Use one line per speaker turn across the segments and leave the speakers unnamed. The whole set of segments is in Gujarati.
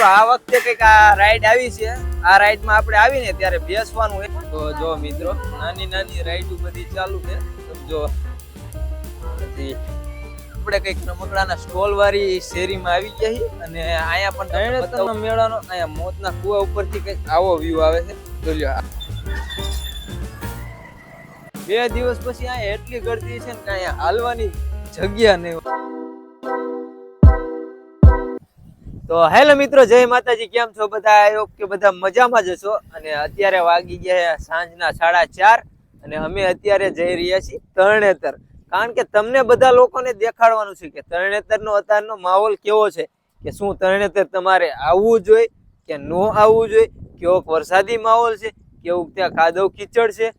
તો આ વખતે કંઈક આ રાઈડ આવી છે. આ રાઈડમાં આપણે આવીને ત્યારે બેસવાનું હોય. તો જો મિત્રો નાની નાની રાઈડ બધી ચાલુ છે. સમજો. આપણે કંઈક રમકડાના સ્ટોલ વાળી શેરીમાં આવી ગયા છીએ અને અહીંયા પણ તરણેતરનો મેળાનો અહીંયા મોતના કુવા ઉપરથી કંઈક આવો વ્યૂ આવે છે. જો લ્યો બે દિવસ પછી અહીંયા એટલી ગળતી છે ને કે અહીંયા હાલવાની જગ્યા નહીં તો હેલો મિત્રો, જય માતાજી. કેમ છો બધા? કે બધા મજામાં જ છો અને અત્યારે વાગી ગયા સાંજના સાડા ચાર અને અમે અત્યારે જઈ રહ્યા છીએ તરણેતર. કારણ કે તમને બધા લોકોને દેખાડવાનું છે કે તરણેતરનો અત્યારનો માહોલ કેવો છે કે શું તરણેતર તમારે આવવું જોઈએ કે ન આવવું જોઈએ, કેવોક વરસાદી માહોલ છે કેવું ત્યાં કાદવ કીચડ છે,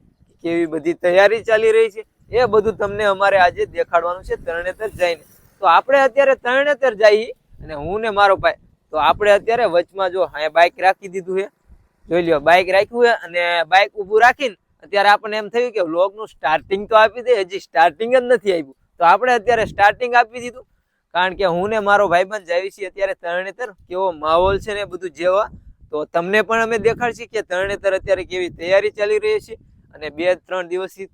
કેવી બધી તૈયારી ચાલી રહી છે, એ બધું તમને અમારે આજે દેખાડવાનું છે તરણેતર જઈને. તો આપણે અત્યારે તરણેતર જઈએ અને હું ને મારો ભાઈ, તો આપણે અત્યારે વચમાં જો અહીંયા બાઇક રાખી દીધું છે. જોઈ લ્યો બાઇક રાખ્યું છે અને બાઇક ઊભું રાખીને અત્યારે આપણને એમ થયું કે વ્લોગનું સ્ટાર્ટિંગ તો આપી દે, હજી સ્ટાર્ટિંગ જ નથી આવ્યું તો આપણે અત્યારે સ્ટાર્ટિંગ આપી દીધું. કારણ કે હું ને મારો ભાઈબંધ જાવી છીએ અત્યારે તરણેતર, કેવો માહોલ છે ને બધું જેવા. તો તમને પણ અમે દેખાડશી કે તરણેતર અત્યારે કેવી તૈયારી ચાલી રહી છે. અને બે ત્રણ દિવસથી,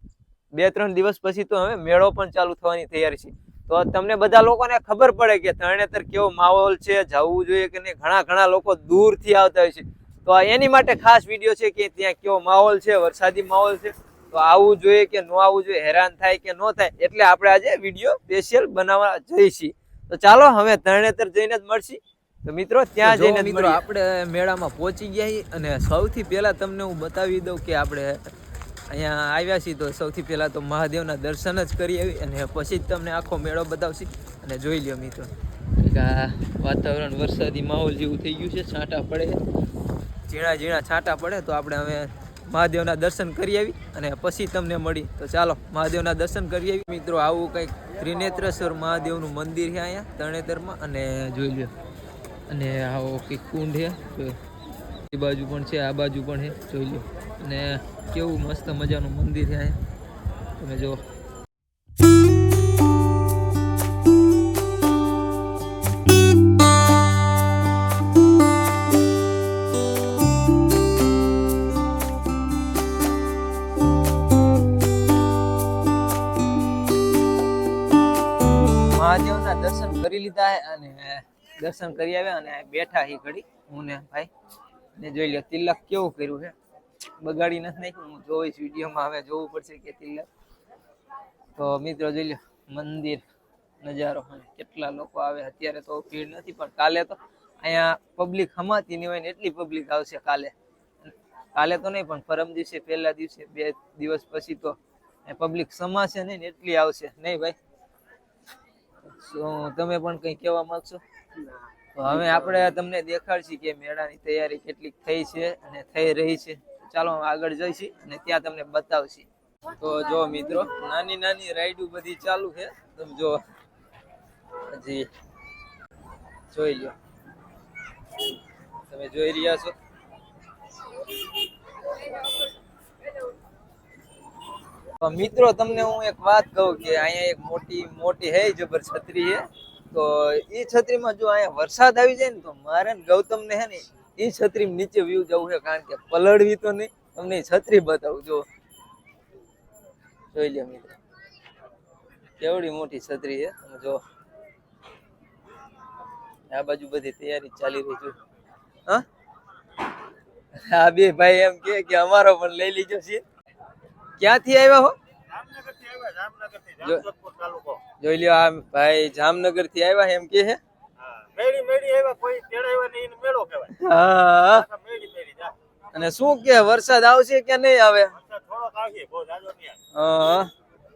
બે ત્રણ દિવસ પછી તો હવે મેળો પણ ચાલુ થવાની તૈયારી છે. તો તમને બધા લોકોને ખબર પડે કે તરણેતર કેવો માહોલ છે જવું જોઈએ કે નહીં? ઘણા ઘણા લોકો દૂરથી આવતા હોય છે. તો એની માટે ખાસ વીડિયો છે કે ત્યાં કેવો માહોલ છે વરસાદી માહોલ છે. તો આવવું જોઈએ કે ન આવવું જોઈએ હેરાન થાય કે ન થાય એટલે આપણે આજે વીડિયો સ્પેશિયલ બનાવવા જઈશી. તો ચાલો હવે તરણેતર જઈને જ મળશી. તો મિત્રો ત્યાં જઈને મિત્રો આપણે મેળામાં પહોંચી ગયા અને સૌથી પહેલા તમને હું બતાવી દઉં કે આપણે અહીંયા આવ્યા છીએ તો સૌથી પહેલાં તો મહાદેવના દર્શન જ કરી આવી અને પછી જ તમને આખો મેળો બતાવશી. અને જોઈ લ્યો મિત્રો. આ વાતાવરણ વરસાદી માહોલ જેવું થઈ ગયું છે. છાંટા પડે. ઝીણા ઝીણા છાંટા પડે તો આપણે હવે મહાદેવના દર્શન કરી આવી અને પછી તમને મળી. તો ચાલો મહાદેવના દર્શન કરી આવી. મિત્રો, આવું કંઈક ત્રિનેત્રેશ્વર મહાદેવનું મંદિર છે અહીંયા, તરણેતરમાં. અને જોઈ લ્યો. અને આવો કંઈક કુંડ છે. એ બાજુ પણ છે, આ બાજુ પણ છે. જોઈ લો અને કેવું મસ્ત મજાનું મંદિર છે તમે જો મહાદેવના દર્શન કરી લીધા હે અને દર્શન કરી આવ્યા અને બેઠા હી ઘડી. હું ને ભાઈ. ને જોઈ લ્યો, તિલક કેવું કર્યું છે બગાડી નથી નાખ્યું. હું જોઈશ, વિડીયોમાં હવે જોવું પડશે કે તો મિત્રો જોઈ લો, મંદિર, નજારો. કેટલા લોકો આવે, અત્યારે તો ભીડ નથી, પણ કાલે તો અહીંયા પબ્લિક હમાતી નહીં હોય ને એટલી પબ્લિક આવશે કાલે. કાલે તો નહીં, પણ પરમ દિવસે, પહેલા દિવસે, બે દિવસ પછી તો પબ્લિક સમાશે નહીં ને એટલી આવશે. નહીં ભાઈ? તમે પણ કંઈ કહેવા માંગશો? હવે આપણે તમને દેખાડશી કે મેળાની તૈયારી કેટલીક થઈ છે અને થઈ રહી છે. ચાલો આગળ જઈશી અને ત્યાં તમને બતાવશી. તો જો મિત્રો, નાની નાની રાઈડો બધી ચાલુ છે. તમે જો, હજી જોઈ લો. તમે જોઈ રહ્યા છો? મિત્રો, તમને હું એક વાત કહું કે અહીંયા એક મોટી મોટી હે જબર છત્રી છે તો એ છત્રીમાં જો અહીંયા વરસાદ આવી જાય ને, તો મારે ને ગૌતમને હે ને એ છત્રી નીચે વ્યૂ જવું છે કારણ કે પલળવી તો નહીં. તમને છત્રી બતાવું જો જોઈ લે મિત્રો. કેવડી મોટી છત્રી છે. તમે જો આ બાજુ બધી તૈયારી ચાલી રહી છે. હા? આ બે ભાઈ એમ કે કે અમારો પણ લઈ લીજો છે. ક્યાંથી આવ્યા હો? જોઈ લ્યો આ ભાઈ જામનગરથી આવ્યા એમ કે હે
મેળી મેળી આવ્યા કોઈ તેડાવ્યા નહીં મેળો કહેવાય.
હા
આખા મેળી મેળી જા.
અને શું કે વરસાદ આવશે કે નહીં આવે?
થોડોક આવીએ બહુ જાજો નહીં
હા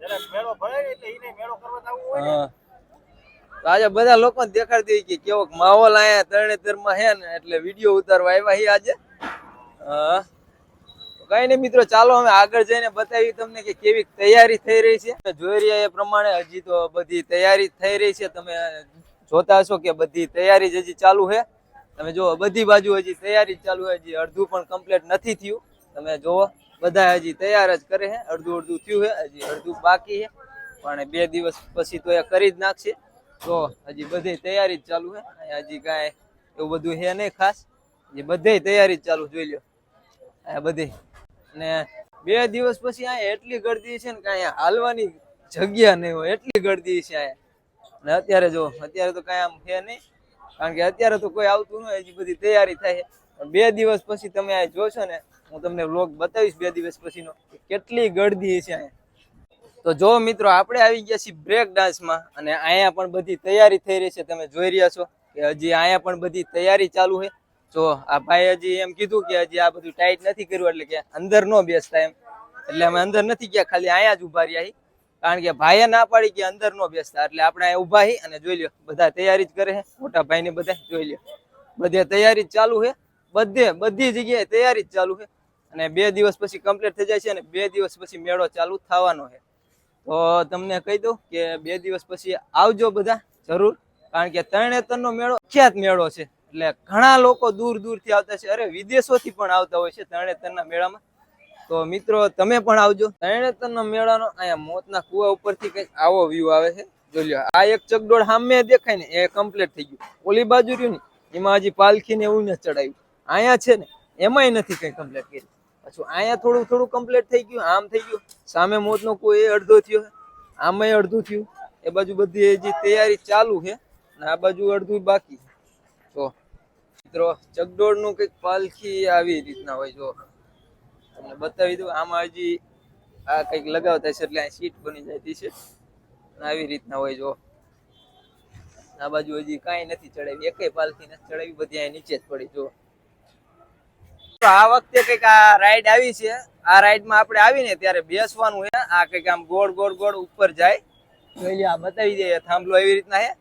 જરાક મેળો ભરાય એટલે ઈને મેળો કરવા જવું હોય
હા. આજે બધા લોકો દેખાડી દે કે કેવો માહોલ અહીંયા તરણેતરમાં હે ને એટલે વીડિયો ઉતારવા આવ્યા હી આજે. હા કઈ નહીં મિત્રો ચાલો અમે આગળ જઈને બતાવી તમને કે કેવી તૈયારી થઈ રહી છે. જોઈ રહ્યા એ પ્રમાણે હજી તો બધી તૈયારી થઈ રહી છે. તમે જોતા હશો કે બધી તૈયારી જ હજી ચાલુ છે. તમે જુઓ, બધી બાજુ હજી તૈયારી જ ચાલુ છે. હજી અડધું પણ કમ્પ્લીટ નથી થયું. તમે જુઓ, બધા હજી તૈયાર જ કરે છે. અડધું અડધું થયું છે. હજી અડધું બાકી છે. પણ બે દિવસ પછી તો એ કરી જ નાખશે. તો હજી બધી તૈયારી જ ચાલુ છે. હજી કાંઈ એવું બધું છે નહીં ખાસ. હજી બધે તૈયારી જ ચાલુ જોઈ લ્યો આ બધી. અને બે દિવસ પછી અહીંયા એટલી ગળદી છે ને કાંઈ હાલવાની જગ્યા નહીં હોય. એટલી ગળદી છે અહીંયા. અને અત્યારે જો, અત્યારે તો કાંઈ આમ છે નહીં. કારણ કે અત્યારે તો કોઈ આવતું ન હજી બધી તૈયારી થાય બે દિવસ પછી તમે આ જોશો ને, હું તમને વ્લોગ બતાવીશ બે દિવસ પછીનો કેટલી ગળદી છે અહીંયા. તો જો મિત્રો, આપણે આવી ગયા છીએ બ્રેક ડાન્સમાં અને અહીંયા પણ બધી તૈયારી થઈ રહી છે. તમે જોઈ રહ્યા છો કે હજી અહીંયા પણ બધી તૈયારી ચાલુ છે. જો, આ ભાઈ હજી એમ કીધું કે હજી આ બધું ટાઈટ નથી કર્યું, એટલે કે અંદર ન બેસતા એમ. એટલે અમે અંદર નથી ગયા, ખાલી અહીંયા જ ઊભા રહ્યા. કારણ કે ભાઈએ ના પાડી કે અંદર નો બેસતા. એટલે આપણે ઊભા હી અને જોઈ લ્યો, બધા તૈયારી જ કરે છે મોટા ભાઈને બધા જોઈ લ્યો. બધે તૈયારી ચાલુ છે બધે, બધી જગ્યાએ તૈયારી જ ચાલુ છે અને બે દિવસ પછી કમ્પ્લીટ થઈ જાય છે અને બે દિવસ પછી મેળો ચાલુ થવાનો છે તો તમને કહી દઉં કે બે દિવસ પછી આવજો બધા, જરૂર. કારણ કે તરણેતરનો મેળો ખ્યાત મેળો છે. એટલે ઘણા લોકો દૂર દૂરથી આવતા છે. અરે વિદેશોથી પણ આવતા હોય છે તરણેતરના મેળામાં. તો મિત્રો, તમે પણ આવજો. તરણેતરનો મેળાનો અહીંયા મોતના કુવા ઉપરથી કંઈક આવો વ્યૂ આવે છે. જોઈ લ્યો, આ એક ચકડોળ સામે દેખાય ને, એ કમ્પ્લીટ થઈ ગયું. ઓલી બાજુ રહ્યું ને, એમાં હજી પાલખી ને એવું ને ચડાવ્યું અહીંયા છે ને, એમાંય નથી કઈ કમ્પ્લીટ કર્યું. પાછું અહીંયા થોડું થોડું કમ્પ્લીટ થઈ ગયું, આમ થઈ ગયું. સામે મોતનો કોઈ એ અડધો થયો આમાંય અડધું થયું. એ બાજુ બધી હજી તૈયારી ચાલુ છે, અને આ બાજુ અડધું બાકી. જો, મિત્રો ચકડોળનું કંઈક પાલખી આવી રીતના હોય, જો. તમને બતાવી દઉં, આમાં હજી આ કંઈક લગાવતા છે એટલે આ સીટ બની જતી છે આવી રીતના હોય જો. આ બાજુ હજી કાંઈ નથી ચડાવી એક પાલથી નથી ચડાવી, બધી અહીં નીચે જ પડી જો. આ વખતે કંઈક આ રાઈડ આવી છે. આ રાઈડમાં આપણે આવીને ત્યારે બેસવાનું છે. આ કંઈક આમ ગોળ ગોળ ગોળ ઉપર જાય. બતાવી દઈએ, થાંભલો એવી રીતના છે.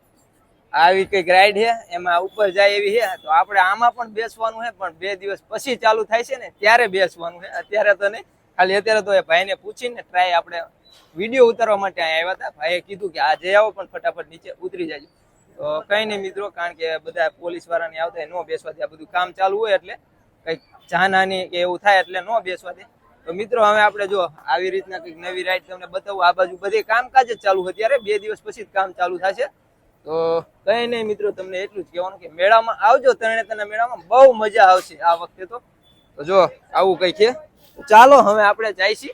આવી કંઈક રાઈડ છે, એમાં ઉપર જાય એવી છે, તો આપણે આમાં પણ બેસવાનું છે, પણ બે દિવસ પછી ચાલુ થાય છે ને, ત્યારે બેસવાનું છે. અત્યારે તો નહીં, ખાલી અત્યારે તો એ ભાઈને પૂછીને ટ્રાય આપણે વીડિયો ઉતારવા માટે અહીંયા આવ્યા હતા. ભાઈએ કીધું કે આ જઈ આવો, પણ ફટાફટ નીચે ઉતરી જાય તો કઈ નહીં મિત્રો, કારણ કે બધા પોલીસ વાળાને આવતા ન બેસવા દે. આ બધું કામ ચાલુ હોય એટલે કંઈક જાનહાની કે એવું થાય એટલે ન બેસવા દે. તો મિત્રો, હવે આપણે જો આવી રીતના કંઈક નવી રાઈડ તમને બતાવું. આ બાજુ બધી કામકાજ જ ચાલુ અત્યારે બે દિવસ પછી જ કામ ચાલુ થશે. તો કઈ નહીં મિત્રો, તમને એટલું જ કહેવાનું કે મેળામાં આવજો તરણેતરના મેળામાં બહુ મજા આવશે આ વખતે તો. તો જો, આવું કઈ છે? ચાલો, હવે આપણે જઈશી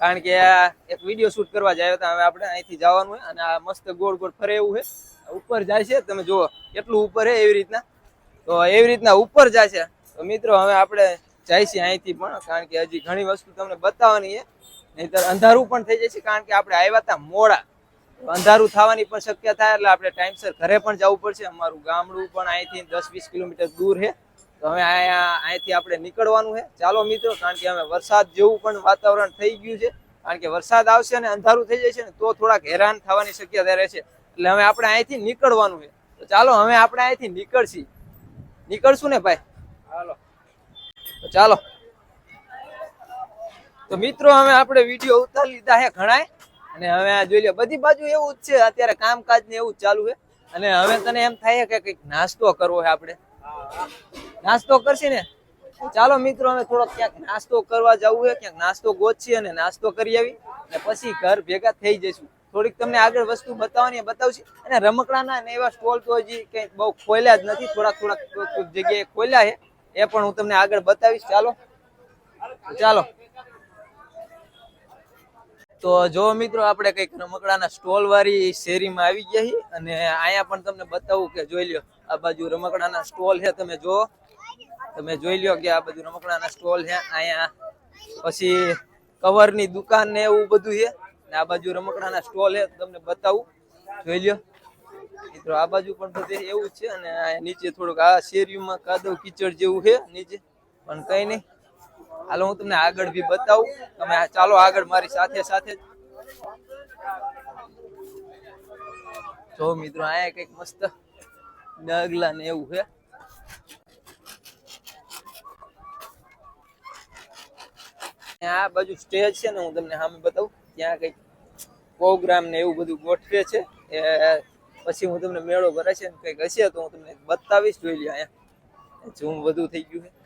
કારણ કે આ એક વીડિયો શૂટ કરવા જાય હતા, હવે આપણે અહીંથી જવાનું હોય અને આ મસ્ત ગોળ ગોળ ફરે એવું છે. ઉપર જાય છે, તમે જુઓ, કેટલું ઉપર છે એવી રીતના. તો એવી રીતના ઉપર જાય છે. તો મિત્રો, હવે આપણે જઈશી અહીંથી પણ, કારણ કે હજી ઘણી વસ્તુ તમને બતાવવાની છે. નહીતર અંધારું પણ થઈ જશે, કારણ કે આપણે આવ્યા હતા મોડા. અંધારું થવાની પણ શક્યતા થાય એટલે આપણે ટાઈમસર ઘરે પણ જવું પડશે. અમારું ગામડું પણ અહીંથી દસ વીસ કિલોમીટર દૂર છે. તો હવે અહીંયા અહીંથી આપણે નીકળવાનું છે. ચાલો મિત્રો, કારણ કે હવે વરસાદ જેવું પણ વાતાવરણ થઈ ગયું છે. કારણ કે વરસાદ આવશે અને અંધારું થઈ જશે ને, તો થોડાક હેરાન થવાની શક્યતા રહેશે એટલે હવે આપણે અહીંથી નીકળવાનું છે. તો ચાલો હવે આપણે અહીંથી નીકળશી. નીકળશું ને ભાઈ?
હાલો.
ચાલો. તો મિત્રો, હવે આપણે વીડિયો ઉતારી લીધા છે ઘણાય. અને હવે આ જોઈ લો, બધી બાજુ એવું જ છે, અત્યારે કામકાજ ને એવું ચાલુ છે. અને હવે તને એમ થાય કે કંઈક નાસ્તો કરવો છે આપણે. નાસ્તો કરશી ને? ચાલો મિત્રો અમે થોડોક ક્યાંક નાસ્તો કરવા જવું છે, ક્યાંક નાસ્તો ગોતશી અને નાસ્તો કરી આવી. અને પછી ઘર ભેગા થઈ જઈશું. થોડીક તમને આગળ વસ્તુ બતાવવાની બતાવશે. અને રમકડાના ને એવા સ્ટોલ તો હજી કંઈક બહુ ખોલ્યા જ નથી, થોડાક થોડાક જગ્યાએ ખોલ્યા છે. એ પણ હું તમને આગળ બતાવીશ. ચાલો? ચાલો. તો જો મિત્રો, આપણે કંઈક રમકડાના સ્ટોલ વાળી શેરીમાં આવી ગયા અને અહીંયા પણ તમને બતાવું કે જોઈ લ્યો, આ બાજુ રમકડાના સ્ટોલ છે તમે જો તમે જોઈ લ્યો કે આ બાજુ રમકડાના સ્ટોલ છે અહીંયા પછી કવરની દુકાન ને એવું બધું છે ને આ બાજુ રમકડાના સ્ટોલ છે તમને બતાવું. જોઈ લ્યો. મિત્રો, આ બાજુ પણ બધે એવું છે, અને નીચે થોડુંક આ શેરીમાં કાદવ કીચડ જેવું છે નીચે. પણ કઈ નહીં. હાલો, હું તમને આગળ બી બતાવું. તમે ચાલો આગળ મારી સાથે સાથે. જો મિત્રો, અહીંયા કંઈક મસ્ત ડગલા ને એવું છે. આ બાજુ સ્ટેજ છે ને, હું તમને સામે બતાવું. ત્યાં કંઈક પ્રોગ્રામ ને એવું બધું ગોઠવે છે. એ પછી હું તમને મેળો ભરાય છે કંઈક હશે તો હું તમને બતાવીશ. જોઈ લે અહીંયા. ઝૂમ વધુ થઈ ગયું છે.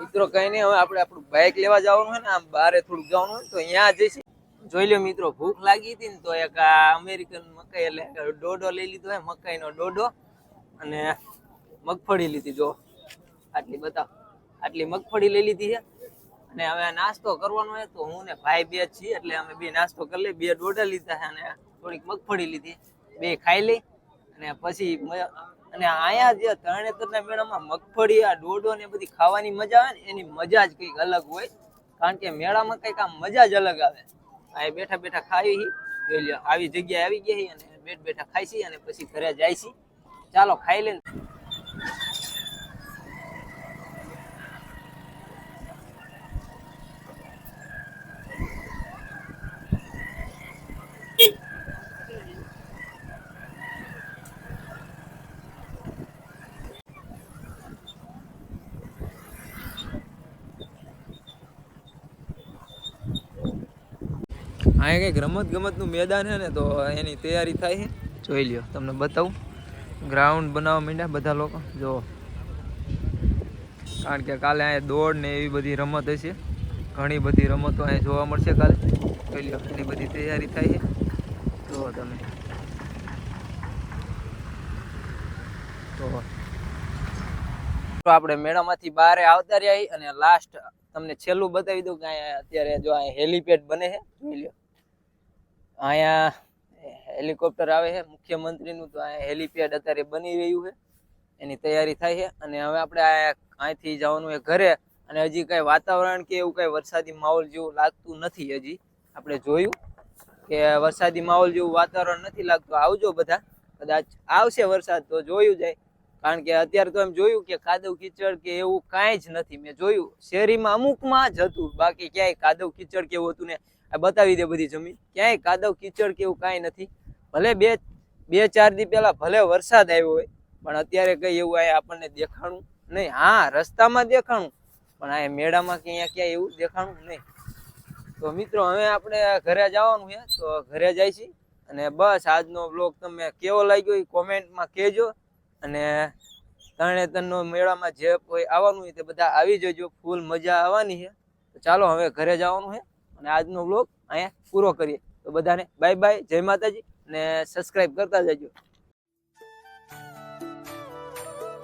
મિત્રો કઈ નહીં હવે આપણે આપણું બાઇક લેવા જવાનું હોય ને, આમ બારે થોડુંક જવાનું હોય તો અહીંયા જઈશું. જોઈ લો મિત્રો, ભૂખ લાગી હતી ને તો એક આ અમેરિકન મકાઈ એટલે ડોડો લઈ લીધો હોય મકાઈનો ડોડો અને મગફળી લીધી, જો. આટલી બતાવ. આટલી મગફળી લઈ લીધી છે. અને હવે નાસ્તો કરવાનો હોય તો હું ને ભાઈ બે છીએ, એટલે અમે બે નાસ્તો કરી લઈએ. બે ડોડા લીધા છે અને થોડીક મગફળી લીધી. બે ખાઈ લઈ અને પછી અને આયા જે તરણેતરના મેળામાં મગફળી, આ ડોડો ને બધી ખાવાની મજા આવે ને, એની મજા જ કંઈક અલગ હોય. કારણ કે મેળામાં કંઈક આમ મજા જ અલગ આવે. આ બેઠા બેઠા હી, જોઈ લ્યો, આવી જગ્યાએ આવી હી અને બેઠ બેઠા ખાઈશી અને પછી ઘરે જાય છે ચાલો ખાઈ લઈને અહીંયા કંઈક રમત ગમતનું મેદાન છે ને, તો એની તૈયારી થાય છે. જોઈ લ્યો, તમને બતાવું. ગ્રાઉન્ડ બનાવવા માંડ્યા બધા લોકો. જો કારણ કે કાલે અહીંયા દોડ ને એવી બધી રમત હશે. ઘણી બધી રમતો અહીંયા જોવા મળશે કાલે. જોઈ લ્યો એની બધી તૈયારી થાય છે. જુઓ તમે. તો આપણે મેળામાંથી બહાર આવતા રહ્યા અને લાસ્ટ તમને છેલ્લું બતાવી દઉં કે અત્યારે જો આ હેલીપેડ બને છે. જોઈ લ્યો. અહીંયા હેલિકોપ્ટર આવે છે. મુખ્યમંત્રીનું તો અહીંયા હેલીપેડ અત્યારે બની રહ્યું છે. એની તૈયારી થાય છે. અને હવે આપણે અહીંથી જવાનું છે ઘરે. અને હજી કાંઈ વાતાવરણ કે એવું કાંઈ વરસાદી માહોલ જેવું લાગતું નથી હજી. આપણે જોયું કે વરસાદી માહોલ જેવું વાતાવરણ નથી લાગતું. આવજો બધા. કદાચ આવશે વરસાદ તો જોયું જાય. કારણ કે અત્યારે તો એમ જોયું કે કાદવ કીચડ કે એવું કાંઈ જ નથી. મેં જોયું શેરીમાં અમુકમાં જ હતું. બાકી ક્યાંય કાદવ કીચડ કે એવું હતું ને આ બતાવી દે બધી જમીન. ક્યાંય કાદવ, કીચડ કે એવું કાંઈ નથી. ભલે બે બે, ચાર દી પહેલાં ભલે વરસાદ આવ્યો હોય, પણ અત્યારે કંઈ એવું અહીંયા આપણને દેખાણું નહીં. હા, રસ્તામાં દેખાણું, પણ અહીંયા મેળામાં કે અહીંયા ક્યાંય એવું દેખાણું નહીં. તો મિત્રો, હવે આપણે ઘરે જવાનું છે, તો ઘરે જાય છે. અને બસ આજનો બ્લોગ તમે કેવો લાગ્યો એ કોમેન્ટમાં કહેજો. અને તરણેતરનો મેળામાં જે કોઈ આવવાનું હોય તે બધા આવી જજો. ફૂલ મજા આવવાની છે. તો ચાલો હવે ઘરે જવાનું છે. અને આજનો બ્લોગ અહીંયા પૂરો કરીએ. તો બધાને બાય બાય જય માતાજી અને સબસ્ક્રાઈબ કરતા જજો.